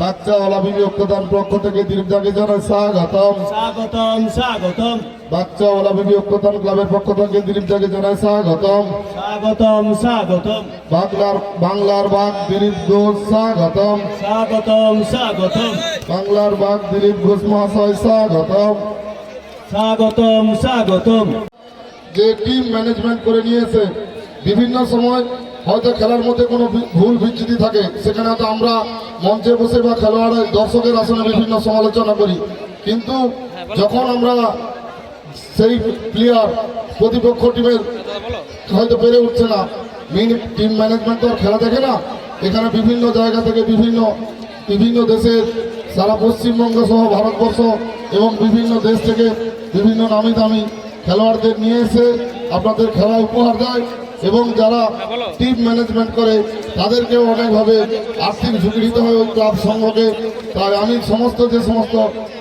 বাচ্চা ওলাবিবি রক্তদান পক্ষ থেকে দিলীপদাকে জানাই স্বাগতম। স্বাগতম স্বাগতম। বাচ্চা ওলাবিবি রক্তদান ক্লাবের পক্ষ থেকে দিলীপদাকে জানাই স্বাগতম। স্বাগতম স্বাগতম। বাংলার বাংলার বাঘ দিলীপ ঘোষ স্বাগতম। স্বাগতম স্বাগতম। বাংলার বাঘ দিলীপ ঘোষ মহাশয় স্বাগতম। স্বাগতম স্বাগতম। যে টিম ম্যানেজমেন্ট করে নিয়েছে বিভিন্ন সময় হয়তো খেলার মধ্যে কোনো ভুল বিচ্যুতি থাকে, সেখানে হয়তো আমরা মঞ্চে বসে বা খেলোয়াড়ের দর্শকের আসনে বিভিন্ন সমালোচনা করি। কিন্তু যখন আমরা সেই প্লেয়ার প্রতিপক্ষ টিমের হয়তো পেরে উঠছে না মেইন টিম ম্যানেজমেন্ট তো খেলা দেখে না, এখানে বিভিন্ন জায়গা থেকে বিভিন্ন বিভিন্ন দেশের সারা পশ্চিমবঙ্গ সহ ভারতবর্ষ এবং বিভিন্ন দেশ থেকে বিভিন্ন নামি দামি খেলোয়াড়দের নিয়ে এসে আপনাদের খেলা উপহার দেয়। এবং যারা টিম ম্যানেজমেন্ট করে, তাদেরকেও অনেকভাবে আর্থিক ঝুঁকি নিতে হয় ওই ক্লাব সংঘকে। তাই আমি সমস্ত যে সমস্ত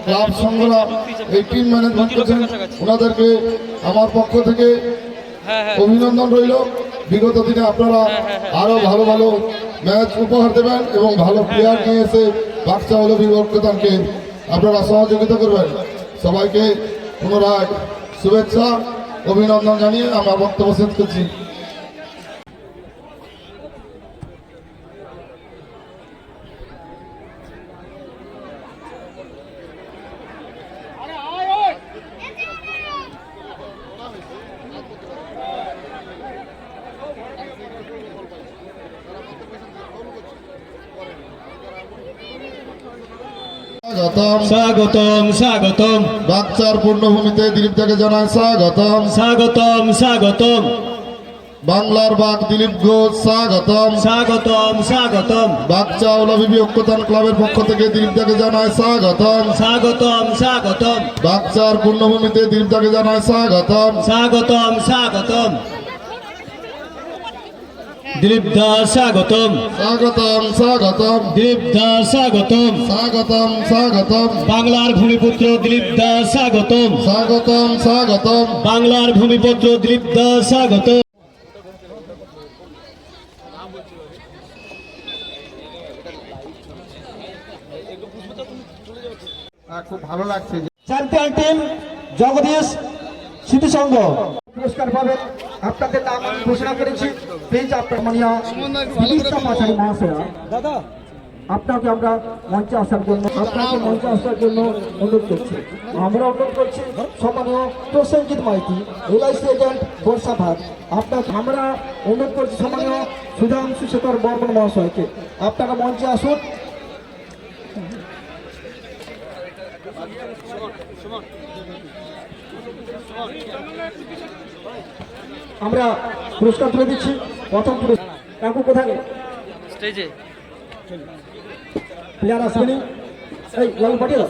ক্লাব সংঘরা এই টিম ম্যানেজমেন্ট করছেন, ওনাদেরকে আমার পক্ষ থেকে অভিনন্দন রইল। বিগত দিনে আপনারা আরও ভালো ভালো ম্যাচ উপহার দেবেন এবং ভালো প্লেয়ার নিয়ে এসে বাচ্চা হলো বিবর্তনকে আপনারা সহযোগিতা করবেন। সবাইকে পুনরায় শুভেচ্ছা, অভিনন্দন জানিয়ে আমার বক্তব্য শেষ করছি। স্বাগতম। স্বাগতম স্বাগতম। বাচ্চার পূর্ণভূমিতে দিলীপটাকে জানায় স্বাগতম। স্বাগতম স্বাগতম। বাংলার বাঘ দিলীপ ঘোষ স্বাগতম। স্বাগতম স্বাগতম। বাচ্চা ওলাবিবি ঐক্যতান ক্লাবের পক্ষ থেকে দিলীপটাকে জানায় স্বাগতম। স্বাগতম স্বাগতম। বাচ্চার পূর্ণভূমিতে দিলীপটাকে জানায় স্বাগতম। স্বাগতম স্বাগতম। দিলীপ দাস স্বাগতম। স্বাগতম স্বাগতম। দিলীপ দাস স্বাগতম। স্বাগতম স্বাগতম। বাংলার ভূমিপুত্র দিলীপ দাস স্বাগতম। স্বাগতম স্বাগতম। বাংলার ভূমিপুত্র দিলীপ দাস স্বাগতম খুব ভালো লাগছে চ্যাম্পিয়ন টিম জগদীশ স্মৃতি সংঘ পুরস্কার পাবেন আপনাদের নাম আমি ঘোষণা করেছি। প্লিজ আপনার মানিয়া পাশারি মহাশয়া দাদা। আপনাকে আমরা মঞ্চে আসার জন্য আপনাকে মঞ্চে আসার জন্য অনুরোধ করছি। আমরা অনুরোধ করছি সম্মানীয় প্রসেনজিৎ মাইতি এলআইসি এজেন্ট বর্ষা ভাট। আপনাকে আমরা অনুরোধ করছি সম্মানীয় সুধাংশু শেখর বর্মন মহাশয়কে। আপনারা মঞ্চে আসুন। আমরা পুরস্কার তুলে দিচ্ছি। প্রথম পুরস্কার। কাকু কোথায় স্টেজে। প্লেয়ার আসবেনি এই লাল পাঠিয়ে